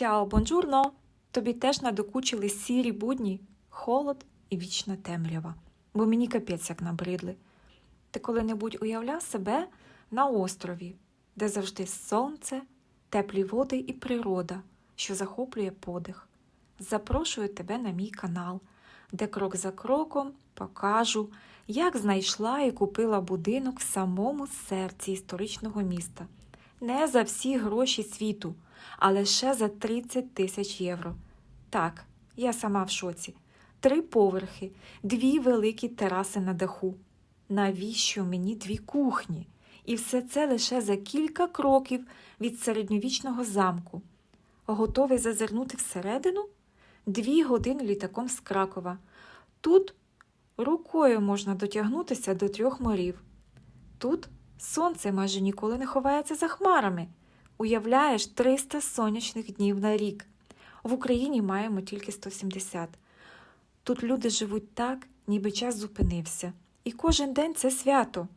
Чао, бонжурно! Тобі теж надокучили сірі будні, холод і вічна темрява, бо мені капець як набридли. Ти коли-небудь уявляв себе на острові, де завжди сонце, теплі води і природа, що захоплює подих. Запрошую тебе на мій канал, де крок за кроком покажу, як знайшла і купила будинок в самому серці історичного міста. Не за всі гроші світу, а лише за 30 тисяч євро. Так, я сама в шоці. Три поверхи, дві великі тераси на даху. Навіщо мені дві кухні? І все це лише за кілька кроків від середньовічного замку. Готовий зазирнути всередину? Дві години літаком з Кракова. Тут рукою можна дотягнутися до трьох морів. Тут сонце майже ніколи не ховається за хмарами. Уявляєш 300 сонячних днів на рік. В Україні маємо тільки 170. Тут люди живуть так, ніби час зупинився. І кожен день це свято.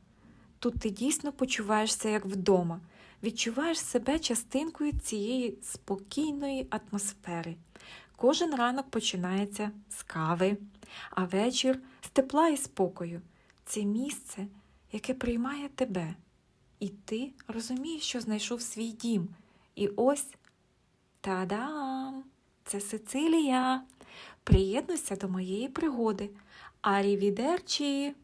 Тут ти дійсно почуваєшся як вдома, відчуваєш себе частинкою цієї спокійної атмосфери. Кожен ранок починається з кави, а вечір з тепла і спокою. Це місце, яке приймає тебе. І ти розумієш, що знайшов свій дім. І ось та-дам! Це Сицилія. Приєднуйся до моєї пригоди. Арівідерчі!